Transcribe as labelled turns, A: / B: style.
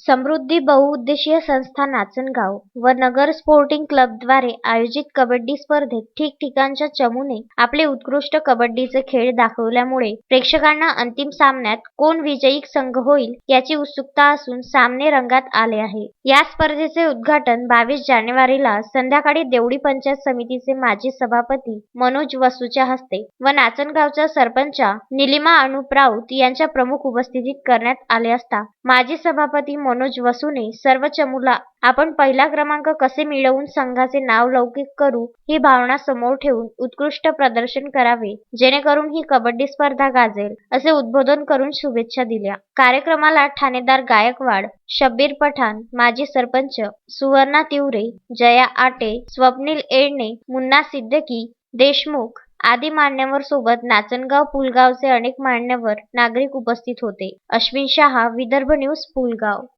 A: समृद्धी बहुउद्देशीय संस्था नाचनगाव व नगर स्पोर्टिंग क्लबद्वारे आयोजित कबड्डी स्पर्धेत ठिकठिकाणच्या चमूने आपले उत्कृष्ट कबड्डीचे खेळ दाखवल्यामुळे प्रेक्षकांना अंतिम सामन्यात कोण विजयी संघ होईल याची उत्सुकता असून सामने रंगात आले आहे. या स्पर्धेचे उद्घाटन बावीस जानेवारीला संध्याकाळी देवडी पंचायत समितीचे माजी सभापती मनोज वसूच्या हस्ते व नाचनगावच्या सरपंचा निलिमा अनुप राऊत यांच्या प्रमुख उपस्थितीत करण्यात आले असता माजी सभापती मनोज वसुने सर्व चमूला आपण पहिला क्रमांक कसे मिळवून संघाचे नाव लौकिक करू ही भावना समोर ठेवून उत्कृष्ट प्रदर्शन करावे जेणेकरून ही कबड्डी स्पर्धा गाजेल असे उद्बोधन करून शुभेच्छा दिल्या. कार्यक्रमाला ठाणेदार गायकवाड शब्बीर पठाण माजी सरपंच सुवर्णा तिवरे जया आटे स्वप्नील एडणे मुन्ना सिद्दकी देशमुख आदी मान्यवर सोबत नाचनगाव पुलगावचे अनेक मान्यवर नागरिक उपस्थित होते. अश्विन शहा विदर्भ न्यूज पुलगाव.